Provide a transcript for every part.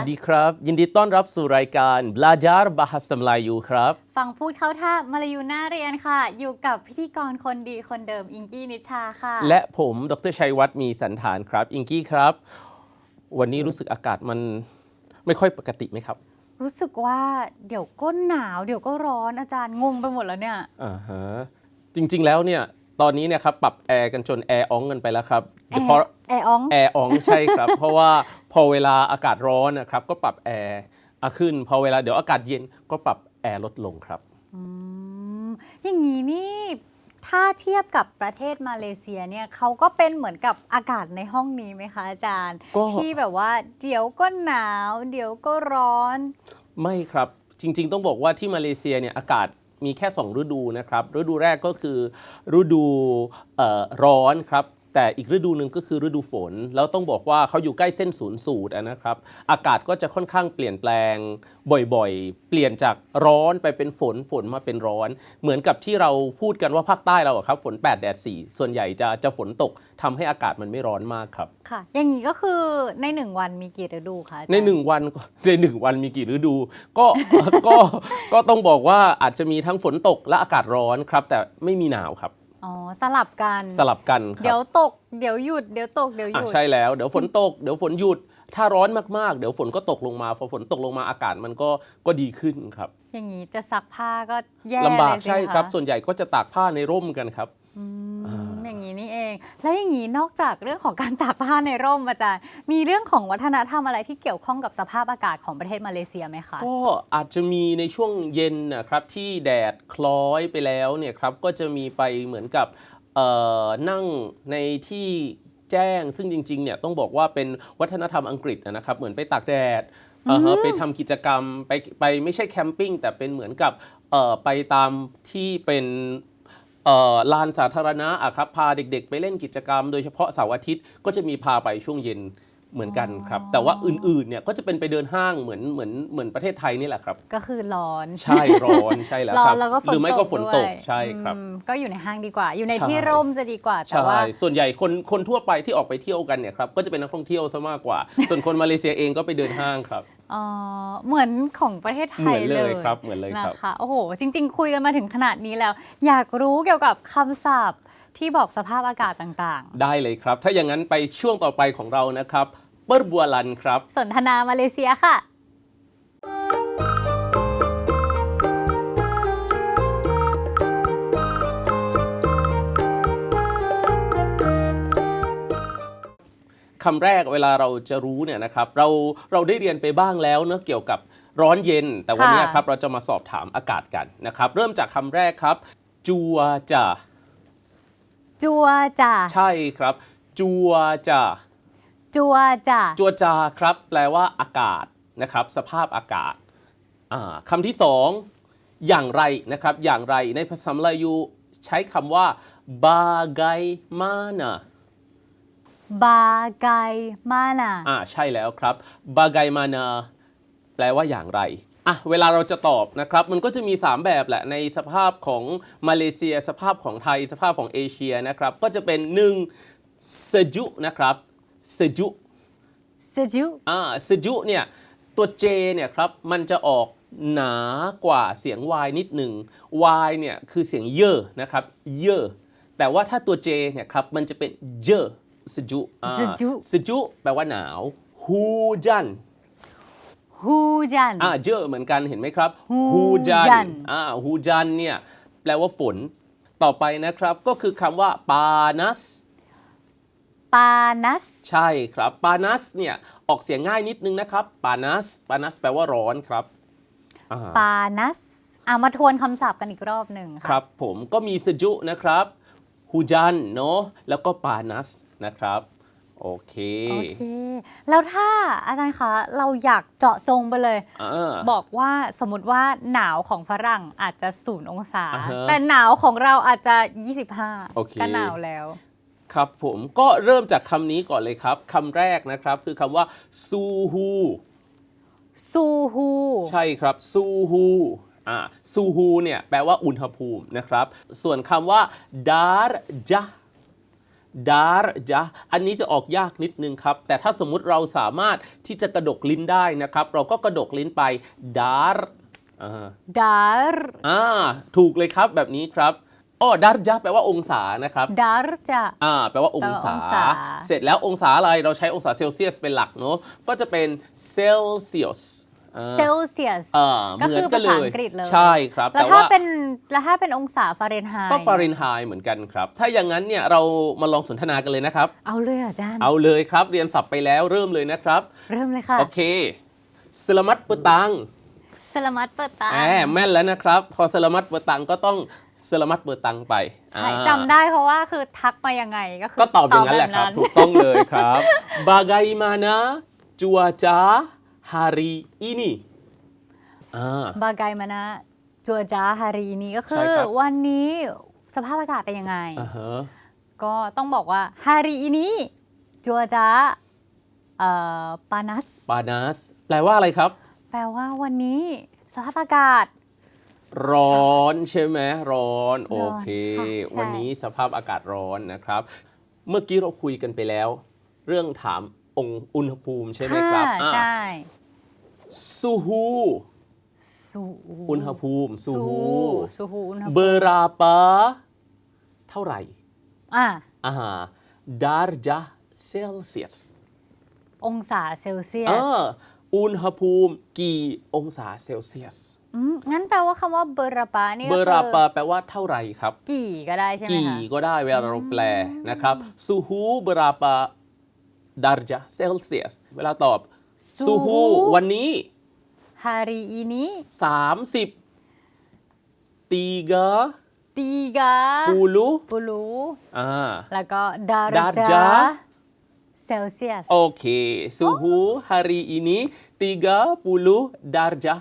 วัสดีครับ ยินดีต้อนรับสู่รายการ Belajar Bahasa Melayu ครับ ฟังพูดเข้าท่ามาลายูน่าเรียนค่ะ อยู่กับพิธีกรคนดีคนเดิมอิงกี้นิชาค่ะ และผมดรชัยวัฒน์มีสันฐานครับ อิงกี้ครับ วันนี้รู้สึกอากาศมันไม่ค่อยปกติไหมครับ รู้สึกว่าเดี๋ยวก็หนาว เดี๋ยวก็ร้อนอาจารย์งงไปหมดแล้วเนี่ยอ่าฮะจริง ๆ แล้วเนี่ย ตอนนี้เนี่ยครับปรับแอร์กันจนแอร์อองกันไปแล้วครับแอร์เพราะแอร์อองแอร์อองใช่ครับ เพราะว่าพอเวลาอากาศร้อนนะครับก็ปรับแอร์อะขึ้น พอเวลาเดี๋ยวอากาศเย็นก็ปรับแอร์ลดลงครับอืมอย่างนี้นี่ถ้าเทียบกับประเทศมาเลเซียเนี่ยเขาก็เป็นเหมือนกับอากาศในห้องนี้ไหมคะอาจารย์ก็ที่แบบว่าเดี๋ยวก็หนาว เดี๋ยวก็ร้อน ไม่ครับจริง ๆ ต้องบอกว่าที่มาเลเซียเนี่ยอากาศ มีแค่ 2 ฤดูนะครับ ฤดูแรกก็คือฤดูร้อนครับ แต่อีกฤดูหนึ่งก็คือฤดูฝน แล้วต้องบอกว่าเขาอยู่ใกล้เส้นศูนย์สูตรอะนะครับ อากาศก็จะค่อนข้างเปลี่ยนแปลงบ่อยๆ เปลี่ยนจากร้อนไปเป็นฝนฝนมาเป็นร้อน เหมือนกับที่เราพูดกันว่าภาคใต้เราอะครับ ฝน 8 แดด 4 ส่วนใหญ่จะจะฝนตกทำให้อากาศมันไม่ร้อนมากครับ ค่ะ อย่างนี้ก็คือในหนึ่งวันมีกี่ฤดูคะอาจารย์ในหนึ่งวันในหนึ่งวันมีกี่ฤดู ก็ก็ก็ต้องบอกว่าอาจจะมีทั้งฝนตกและอากาศร้อนครับ แต่ไม่มีหนาวครับ อ๋อสลับกันสลับกันคเดี๋รัยวบตกเดี๋ยวหยุดเดี๋ยวตกเดี๋ยวหอะยุดใช่แล้วเดี๋ยวฝนตกเดี๋ยวฝนหยุด ถ้าร้อนมากๆ เดี๋ยวฝนก็ตกลงมาพอฝนตกลงมาอากาศมันก็ก็ดีขึ้นครับอย่างนี้จะซักผ้าก็แย่ลำบากเลยสิใช่ครับะส่วนใหญ่ก็จะตากผ้าในร่มกันครับ อืม อ่าอย่างนี้นี่เอง แล้วอย่างนี้นอกจากเรื่องของการตากผ้าในร่มอาจารย์ มีเรื่องของวัฒนธรรมอะไรที่เกี่ยวข้องกับสภาพอากาศของประเทศมาเลเซียไหมคะก็อาจจะมีในช่วงเย็นนะครับที่แดดคล้อยไปแล้วเนี่ยครับก็จะมีไปเหมือนกับเอ่อนั่งในที่แจ้งซึ่งจริงๆเนี่ยต้องบอกว่าเป็นวัฒนธรรมอังกฤษนะครับ เหมือนไปตากแดดอ่าฮะไปทำกิจกรรมไปไปไม่ใช่แคมปิ้งแต่เป็นเหมือนกับเอ่อไปตามที่เป็นเอ่อ ลานสาธารณะอะครับพาเด็กๆ ไปเล่นกิจกรรม โดยเฉพาะเสาร์อาทิตย์ก็จะมีพาไปช่วงเย็นเหมือนกันครับ แต่ว่าอื่นๆเนี่ยก็จะเป็นไปเดินห้างเหมือนเหมือนเหมือนประเทศไทยนี่แหละครับ ก็คือร้อน ใช่ร้อนใช่แล้วร้อครันบแล้วก็ฝนหรือไม่ก็ฝนตกด้วยใช่ครับอืมก็อยู่ในห้างดีกว่า อยู่ในใช่ที่ร่มจะดีกว่าแต่ใช่ว่าส่วนใหญ่คนคนทั่วไปที่ออกไปเที่ยวกันเนี่ยครับก็จะเป็นนักท่องเที่ยวซะมากกว่า ส่วนคนมาเลเซียเองก็ไปเดินห้างครับ เอ่อเหมือนของประเทศไทเหมืยอนเลเลยยครับเหมือนเลยครับนะคะโอ้โห จริง ๆ คุยกันมาถึงขนาดนี้แล้ว อยากรู้เกี่ยวกับคำศัพท์ที่บอกสภาพอากาศต่างได้เลยครับ ถ้าอย่างนั้นไปช่วงต่อไปของเรานะครับ เปิร์บัวลันครับๆสนทนามาเลเซียค่ะ คำแรกเวลาเราจะรู้เนี่ยนะครับเราเราได้เรียนไปบ้างแล้วเนอะเกี่ยวกับร้อนเย็น แต่วันนี้ค่ะครับเราจะมาสอบถามอากาศกันนะครับ เริ่มจากคำแรกครับ จัวจะจัวจ่าใช่ครับ จัวจะจัวจ่าจัวจาครับ แปลว่าอากาศนะครับ สภาพอากาศอ่าคำที่สองอย่างไรนะครับ อย่างไรในภาษามลายูใช้คำว่า bagaimana บาไกมานาอ่าใช่แล้วครับ bagaimana แปลว่าอย่างไรอะเวลาเราจะตอบนะครับ มันก็จะมี 3 แบบแหละในสภาพของมาเลเซีย สภาพของไทย สภาพของเอเชียนะครับ ก็จะเป็น1 seju นะครับ seju ซจุอ่าสจุเนี่ยตัว J เนี่ยครับมันจะออกหนากว่าเสียง Y นิดหนึ่ง Y เนี่ยคือเสียงเยอะนะครับเยอะแต่ว่าถ้าตัว J เนี่ยครับมันจะเป็นเยอะ สจุอ่าสจุ สจุแปลว่าหนาวฮูจัน ฮูจัน อ่าเยอะเหมือนกันเห็นไหมครับฮูจัน อ่าฮูจันเนี่ยแปลว่าฝน ต่อไปนะครับก็คือคำว่าปานัส ปานัส ใช่ครับปานัสเนี่ยออกเสียงง่ายนิดนึงนะครับปานัสปานัสแปลว่าร้อนครับอ่าปานัส อะมาทวนคำศัพท์กันอีกรอบหนึ่งคค่ะรับผมก็มีสจุนะครับ ฮูจันเนาะแล้วก็ปานัสนะครับโอเค โอเค แล้วถ้าอาจารย์คะ เราอยากเจาะจงไปเลยอ่าบอกว่าสมมติว่าหนาวของฝรั่งอาจจะศูนย์องศาอ่าฮะแต่หนาวของเราอาจจะโอเค25ก็หนาวแล้ว ครับผมก็เริ่มจากคำนี้ก่อนเลยครับคำแรกนะครับ คือคำว่าซูฮูซูฮูใช่ครับซูฮูอ่า ซูฮูเนี่ยแปลว่าอุณหภูมินะครับ ส่วนคำว่าดาร์จาดาร์จาอันนี้จะออกยากนิดนึงครับ แต่ถ้าสมมุติเราสามารถที่จะกระดกลิ้นได้นะครับ เราก็กระดกลิ้นไปดาร์อ่าดาร์อ่าถูกเลยครับแบบนี้ครับอ้อดาร์จาแปลว่าองศานะครับดาร์จะอ่าแปลว่าองศาแปลว่าองศา เสร็จแล้วองศาอะไรเราใช้องศาเซลเซียสเป็นหลักเนาะก็จะเป็นเซลเซียสอ่า เซลเซียสอ่าก็เหมืคืออนกันเลภาษายอังกฤษเลย ใช่ครับ แล้วแต่ถ้าว่าเป็นแล้วถ้าเป็นองศาฟาเรนไฮต์ก็ฟาเรนไฮต์เหมือนกันครับ ถ้าอย่างนั้นเนี่ยเรามาลองสนทนากันเลยนะครับ เอาเลยเหรออาจารย์ เอาเลยครับ เรียนศัพท์ไปแล้วเริ่มเลยนะครับ เริ่มเลยค่ะ โอเคสลามัตเปตังสลามัตเปิดตาแหมแม่นแล้วนะครับ พอสลามัตเปตังก็ต้องสลามัตเปตังไปใช่อ่าจำได้เพราะว่าคือทักมายังไงก็คือก็ตอบอย่างนั้นแหละครับตถูกต้องเลยครับ Bagaimana cuaca hari ini อ่าบากายมานะ จัวจ้า ฮารีนี้ก็คืใช่อครับวันนี้สภาพอากาศเป็นยังไงอ่าฮะก็ต้องบอกว่าฮารีนี้จัวจ้าเอ่อปานัสปานัสแปลว่าอะไรครับ แปลว่าวันนี้สภาพอากาศ ร้อนใช่ไหมร้อน โอเคค่ะใช่วันนี้สภาพอากาศร้อนนะครับ เมื่อกี้เราคุยกันไปแล้ว เรื่องถามองค์อุณหภูมิใช่ไหมครับค่ะอ่าใช่ ซูฮูสูอุณหภูมิซูฮูสูฮูอุณหภูมิเบอราปาเท่าไหร่อะอ่าดาร์จาเซลเซียสองศาเซลเซียเอสออุณหภูมิกี่องศาเซลเซียสมงั้นแปลว่าคำว่าเบอราปานี่เบก็อคือราปาแปลว่าเท่าไหร่ครับ กี่ก็ได้ใช่ไหมกี่คะก็ได้เวลาเราแปลนะครับซูฮูเบอราปาดาร์จาเซลเซียสเวลาตอบ ซูฮู วันนี้ฮารีอีนี้30ตีกาตีกาปูลูปูรูอ่า แล้วก็ดาดาราร์จาจาเซลเซียสโอเค suhu hari ini 30 darjah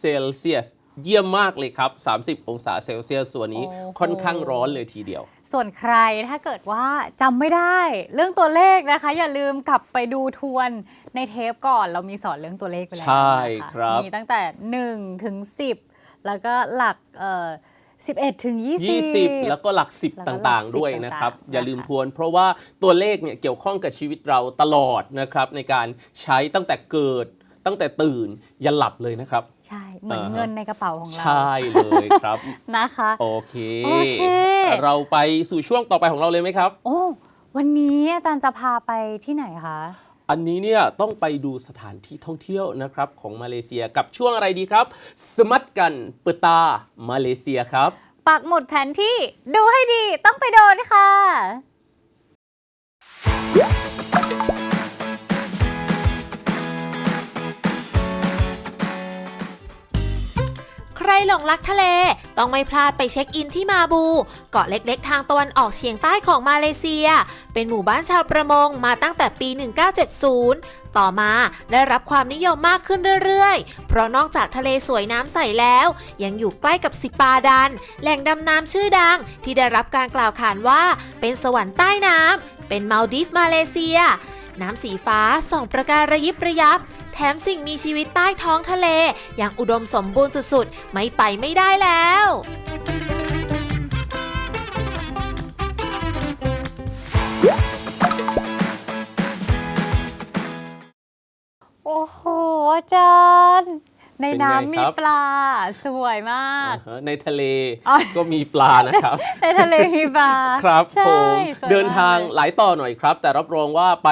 Celcius เยี่ยมมากเลยครับ 30 องศาเซลเซียสส่วนนี้ค่อนข้างร้อนเลยทีเดียว ส่วนใครถ้าเกิดว่าจำไม่ได้ เรื่องตัวเลขนะคะ อย่าลืมกลับไปดูทวนในเทปก่อนเรามีสอนเรื่องตัวเลขไปแล้วใช่นะะครับมีตั้งแต่ 1 ถึง 10 แล้วก็หลักเอ่อ11 ถึง 20 20 แล้วก็หลัก 10 แล้วก็หลักต่าง10ๆ ด้วยนะครับ ต่างๆอย่าลืมนะคะทวน เพราะว่าตัวเลขเนี่ยเกี่ยวข้องกับชีวิตเราตลอดนะครับ ในการใช้ตั้งแต่เกิดตั้งแต่ตื่นยันหลับเลยนะครับ ใช่ เหมือนอ่าฮะ เงินในกระเป๋าของเรา ใช่เลยครับ นะคะ โอเค โอเค เราไปสู่ช่วงต่อไปของเราเลยไหมครับ โอ้วันนี้อาจารย์จะพาไปที่ไหนคะ อันนี้เนี่ยต้องไปดูสถานที่ท่องเที่ยวนะครับของมาเลเซียกับช่วงอะไรดีครับ สมัตกันเปตามาเลเซียครับ ปักหมุดแผนที่ดูให้ดีต้องไปโดนค่ะ หลงรักทะเล ต้องไม่พลาดไปเช็คอินที่มาบู เกาะเล็กๆ ทางตะวันออกเฉียงใต้ของมาเลเซีย เป็นหมู่บ้านชาวประมงมาตั้งแต่ปี 1970 ต่อมาได้รับความนิยมมากขึ้นเรื่อยๆ เพราะนอกจากทะเลสวยน้ำใสแล้ว ยังอยู่ใกล้กับสิปาดัน แหล่งดำน้ำชื่อดัง ที่ได้รับการกล่าวขานว่าเป็นสวรรค์ใต้น้ำเป็นมาลดีฟมาเลเซีย น้ำสีฟ้าส่องประกายระยิบระยับ แถมสิ่งมีชีวิตใต้ท้องทะเล อย่างอุดมสมบูรณ์สุดๆ ไม่ไปไม่ได้แล้วโอ้โหอาจารย์ในเป็นไงน้ำมีครับปลาสวยมากอ่าฮะในทะเลอ๋อก็มีปลานะครับ ในทะเลมีปลา ครับใช่ผมสวยเดินทางมกเลยหลายต่อหน่อยครับ แต่รับรองว่าไป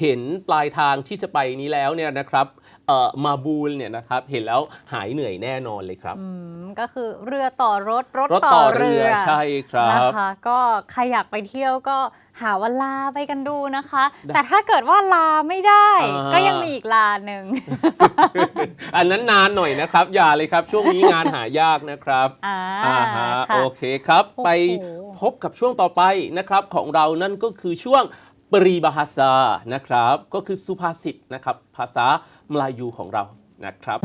เห็นปลายทางที่จะไปนี้แล้วเนี่ยนะครับเอ่อมาบูลเนี่ยนะครับเห็นแล้วหายเหนื่อยแน่นอนเลยครับอืมก็คือเรือต่อรถรถรถต่ต่ออเรืเรืออใช่ครับนะคะก็ใครอยากไปเที่ยวก็หาวันลาไปกันดูนะคะได้แต่ถ้าเกิดว่าลาไม่ได้อ่าก็ยังมีอีกลาหนึ่งอันนั้นนานหน่อยนะครับ อย่าเลยครับ ช่วงนี้งานหายากนะครับอ่าอ่าฮะค่ะโอเคครับโอ้โหไปพบกับช่วงต่อไปนะครับของเรานั่นก็คือช่วง ปรีบาฮาซานะครับ ก็คือสุภาษิตนะครับ ภาษามลายูของเรานะครับ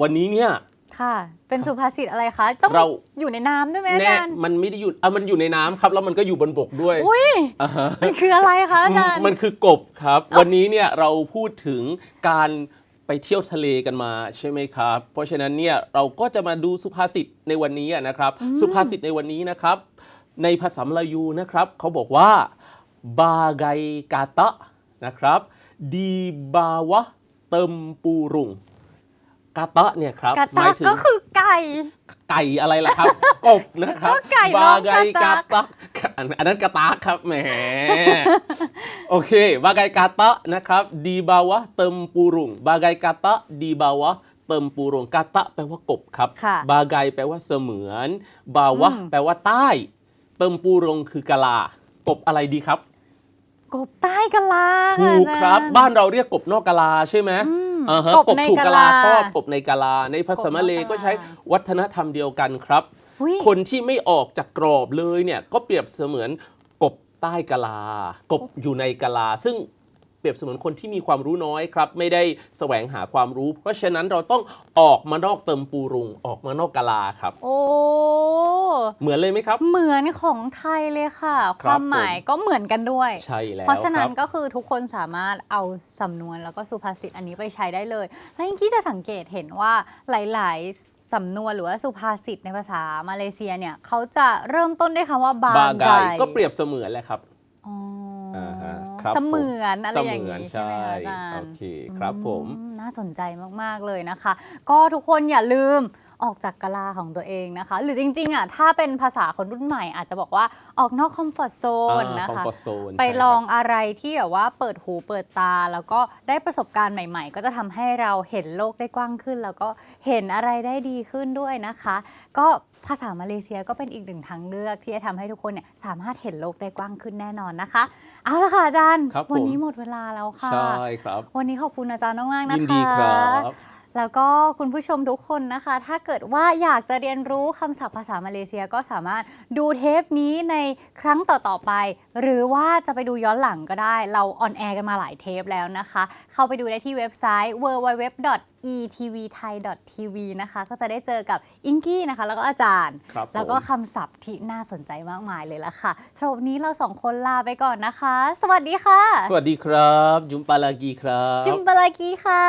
วันนี้เนี่ย ค่ะ เป็นสุภาษิตอะไรคะ ต้องเรา อยู่ในน้ำด้วยไหมอาแน่จารย์มันไม่ได้อยู่อะมันอยู่ในน้ำครับ แล้วมันก็อยู่บนบกด้วยอุ้ยอ่าฮะ มันคืออะไรคะอาจารย์ มันคือกบครับ วันนี้เนี่ยเราพูดถึงการ ไปเที่ยวทะเลกันมาใช่ไหมครับ เพราะฉะนั้นเนี่ยเราก็จะมาดูสุภาษิตในวันนี้อะนะครับ สุภาษิตในวันนี้นะครับ ในภาษามลายูนะครับเขาบอกว่าบาไกกาตะนะครับดีบาวะเติมปูรุงกาตะเนี่ยครับกาหมาตายถึงก็คือ ไก่ ไก่อะไรล่ะครับ กบนะครับก็ไก่ร้องบาไกกาตะอันอันนั้นกาตะครับแหมโอเคบาไกกาตะนะครับดีบาวะเติมปูรุงบาไกกาตะดีบาวะเติมปูรุงกาตะแปลว่ากบครับค่ะบาไกแปลว่าเสมือน บาวะอืมแปลว่าใต้ เติมปูรงคือกะลากบอะไรดีครับ กบใต้กะลาถูกครับอาจาย์บ้านเราเรียกกบนอกกะลาใช่ไหมอืมอ่าฮะกบกบในถูกกะกะลาลาครอบกบในกะลา ในภาษามะเลกบนอกกะลาก็ใช้วัฒนธรรมเดียวกันครับอุ๊ยคนที่ไม่ออกจากกรอบเลยเนี่ยก็เปรียบเสมือนกบใต้กะลา กบอยู่ในกะลา ซึ่ง เปรียบเสมือนคนที่มีความรู้น้อยครับ ไม่ได้แสวงหาความรู้ เพราะฉะนั้นเราต้องออกมานอกเติมปูรุง ออกมานอกกะลาครับ โอ้ เหมือนเลยไหมครับ เหมือนของไทยเลยค่ะ คครับวามหมายก็เหมือนกันด้วย ใช่แล้วเพราะฉะนั้นคบก็คือทุกคนสามารถเอาสำนวนแล้วก็สุภาษิตอันนี้ไปใช้ได้เลย และยิ่งที่จะสังเกตเห็นว่าหลาย ๆสำนวนหรือว่าสุภาษิตในภาษามาเลเซียเนี่ยเขาจะเริ่มต้นด้วยคำว่าบาบาไกไกก็เปรียบเสมือนแหละครับ อ๋อออ่าฮะครับเสมือนอะไรเสอย่างมือนนี้ใช่ไหมใช่คะอาจารโอย์เคครับผมอืน่าสนใจมาก ๆ เลยนะคะ ก็ทุกคนอย่าลืม ออกจากกะลาของตัวเองนะคะ หรือจริงๆอะถ้าเป็นภาษาคนรุ่นใหม่อาจจะบอกว่าออกนอกคอมฟอร์ทโซนนะคอมคะ ฟอร์ทโซนไปลองอะไรที่แบบว่าเปิดหูเปิดตา แล้วก็ได้ประสบการณ์ใหม่ๆ ก็จะทำให้เราเห็นโลกได้กว้างขึ้น แล้วก็เห็นอะไรได้ดีขึ้นด้วยนะคะ ก็ภาษามาเลเซียก็เป็นอีกหนึ่งทางเลือกที่จะทำให้ทุกคนเนี่ยสามารถเห็นโลกได้กว้างขึ้นแน่นอนนะคะ เอาละค่ะอาจารย์ ครับผม วันนี้หมดเวลาแล้วค่ะ ใช่ครับ วันนี้ขอบคุณอาจารย์มากๆนะคะ ยินดีครับ แล้วก็คุณผู้ชมทุกคนนะคะ ถ้าเกิดว่าอยากจะเรียนรู้คำศัพท์ภาษามาเลเซียก็สามารถดูเทปนี้ในครั้งต่อ ๆ ไป หรือว่าจะไปดูย้อนหลังก็ได้ เราออนแอร์กันมาหลายเทปแล้วนะคะ เข้าไปดูได้ที่เว็บไซต์ www.etvthai.tv นะคะ ก็จะได้เจอกับอิงกี้นะคะ แล้วก็อาจารย์ครับผมแล้วก็คำศัพท์ที่น่าสนใจมากมายเลยละค่ะสำหรับวันนี้เราสองคนลาไปก่อนนะคะ สวัสดีค่ะ สวัสดีครับ จุมปาลากีครับ จุมบาลากีค่ะ